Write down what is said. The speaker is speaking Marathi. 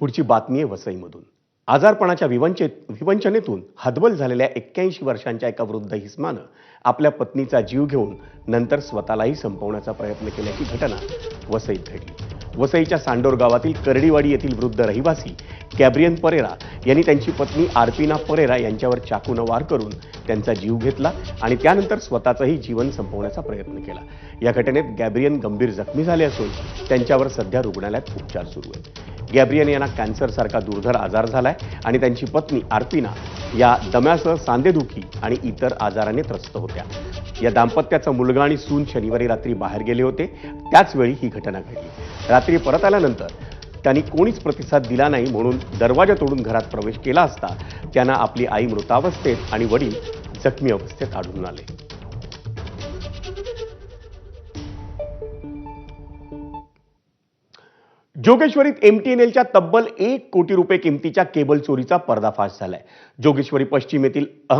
पुढची बातमी आहे वसईमधून. आजारपणाच्या विवंचेत विवंचनेतून हतबल झालेल्या एक्क्याऐंशी वर्षांच्या एका वृद्ध हिस्मानं आपल्या पत्नीचा जीव घेऊन नंतर स्वतःलाही संपवण्याचा प्रयत्न केल्याची घटना वसईत घडली. वसईच्या सांडोर गावातील करडीवाडी येथील वृद्ध रहिवासी कॅब्रियन परेरा यांनी त्यांची पत्नी आरपीना परेरा यांच्यावर चाकूनं वार करून त्यांचा जीव घेतला आणि त्यानंतर स्वतःचंही जीवन संपवण्याचा प्रयत्न केला. या घटनेत गॅब्रियन गंभीर जखमी झाले असून त्यांच्यावर सध्या रुग्णालयात उपचार सुरू आहेत. गॅब्रियन यांना कॅन्सरसारखा दुर्धर आजार झाला आहे आणि त्यांची पत्नी आरतीना या दम्यासह सांधेदुखी आणि इतर आजाराने त्रस्त होत्या. या दाम्पत्याचा मुलगा आणि सून शनिवारी रात्री बाहेर गेले होते. त्याचवेळी ही घटना घडली. रात्री परत आल्यानंतर त्यांनी कोणीच प्रतिसाद दिला नाही म्हणून दरवाजा तोडून घरात प्रवेश केला असता त्यांना आपली आई मृतावस्थेत आणि वडील जखमी अवस्थेत आढळून आले. जोगेश्वरीत एमटीएनएलच्या तब्बल एक कोटी रुपये किमतीच्या केबल चोरीचा पर्दाफाश झालाय. जोगेश्वरी पश्चिमेतील